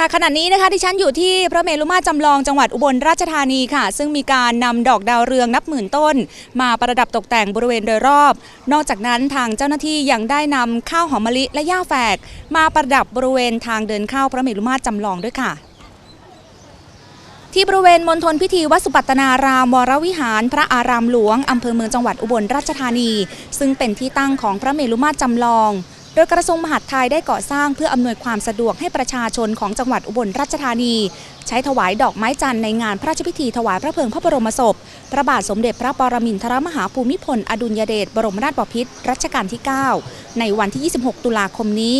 ค่ะขณะนี้นะคะที่ฉันอยู่ที่พระเมรุมาตรจำลองจังหวัดอุบลราชธานีค่ะ ซึ่งมีการนำดอกดาวเรืองนับหมื่นต้น มาประดับตกแต่งบริเวณโดยรอบ นอกจากนั้นทางเจ้าหน้าที่ยังได้นำข้าวหอมมะลิและหญ้าแฝก มาประดับบริเวณทางเดินเข้าพระเมรุมาตรจำลองด้วยค่ะ ที่บริเวณมณฑลพิธีวัดสุปัตตนารามวรวิหาร พระอารามหลวงอำเภอเมืองจังหวัดอุบลราชธานี ซึ่งเป็นที่ตั้งของพระเมรุมาตรจำลอง โดยกระทรวงมหาดไทยได้ก่อสร้างเพื่ออำนวยความสะดวกให้ประชาชนของจังหวัดอุบลราชธานี ใช้ถวายดอกไม้จันทร์ในงานพระราชพิธีถวายพระเพลิงพระบรมศพ พระบาทสมเด็จพระปรมินทรมหาภูมิพล อดุลยเดชบรมราชบพิตรรัชกาลที่ 9 ในวันที่ 26 ตุลาคมนี้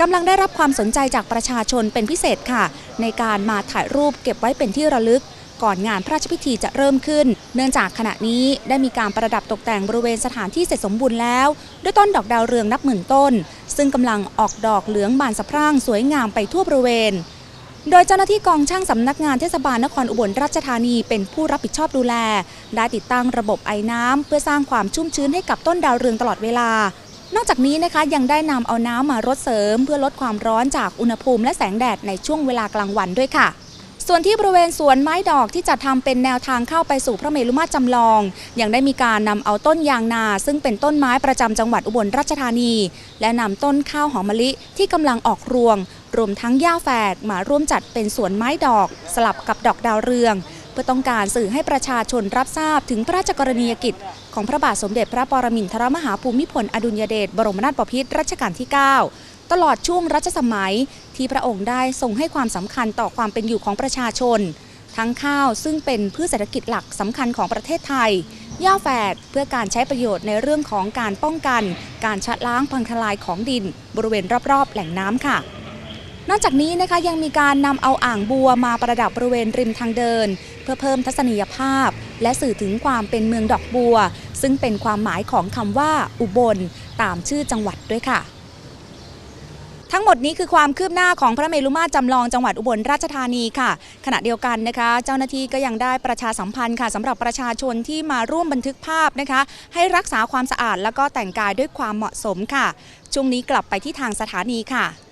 กำลังได้รับความสนใจจากประชาชนเป็นพิเศษค่ะ ในการมาถ่ายรูปเก็บไว้เป็นที่ระลึก ก่อนงานพระราชพิธีจะเริ่มขึ้น เนื่องจากขณะนี้ได้มีการประดับตกแต่งบริเวณสถานที่เสร็จสมบูรณ์แล้ว ด้วยต้นดอกดาวเรืองนับหมื่นต้น ซึ่งกำลังออกดอกเหลืองบานสะพรั่งสวยงามไปทั่วบริเวณ โดยเจ้าหน้าที่กองช่างสำนักงานเทศบาลนครอุบลราชธานีเป็นผู้รับผิดชอบดูแล ได้ติดตั้งระบบไอ้น้ำเพื่อสร้างความชุ่มชื้นให้กับต้นดาวเรืองตลอดเวลานอกจากนี้นะคะยังได้นำเอาน้ำมารดเสริม เพื่อลดความร้อนจากอุณหภูมิและแสงแดดในช่วงเวลากลางวันด้วยค่ะ ส่วนที่บริเวณสวนไม้ดอกที่จะทำเป็นแนวทางเข้าไปสู่พระเมรุมาตรจำลอง ยังได้มีการนำเอาต้นยางนา ซึ่งเป็นต้นไม้ประจำจังหวัดอุบลราชธานี และนำต้นข้าวหอมมะลิที่กำลังออกรวง รวมทั้งหญ้าแฝกมาร่วมจัดเป็นสวนไม้ดอก สลับกับดอกดาวเรือง เพื่อต้องการสื่อให้ประชาชนรับทราบถึงพระราชกรณียกิจ ของพระบาทสมเด็จพระปรมินทรมหาภูมิพลอดุลยเดชบรมนาถบพิตรรัชกาลที่ 9 ตลอดช่วงรัชสมัยที่พระองค์ได้ทรงให้ความสำคัญต่อความเป็นอยู่ของประชาชน ทั้งข้าวซึ่งเป็นพืชเศรษฐกิจหลักสำคัญของประเทศไทยหญ้าแฝกเพื่อการใช้ประโยชน์ในเรื่องของการป้องกัน การชะล้างพังทลายของดิน บริเวณรอบๆ แหล่งน้ำค่ะ นอกจากนี้นะคะยังมีการนำเอาอ่างบัวมาประดับบริเวณริมทางเดิน เพื่อเพิ่มทัศนียภาพ และสื่อถึงความเป็นเมืองดอกบัว ซึ่งเป็นความหมายของคำว่า อุบล ตามชื่อจังหวัดด้วยค่ะ ทั้งหมดนี้คือความคืบหน้าของพระเมรุมาตรจำลองจังหวัดอุบลราชธานีค่ะ ขณะเดียวกันนะคะ เจ้าหน้าที่ก็ยังได้ประชาสัมพันธ์ค่ะสำหรับประชาชนที่มาร่วมบันทึกภาพนะคะ ให้รักษาความสะอาดแล้วก็แต่งกายด้วยความเหมาะสมค่ะช่วงนี้กลับไปที่ทางสถานีค่ะ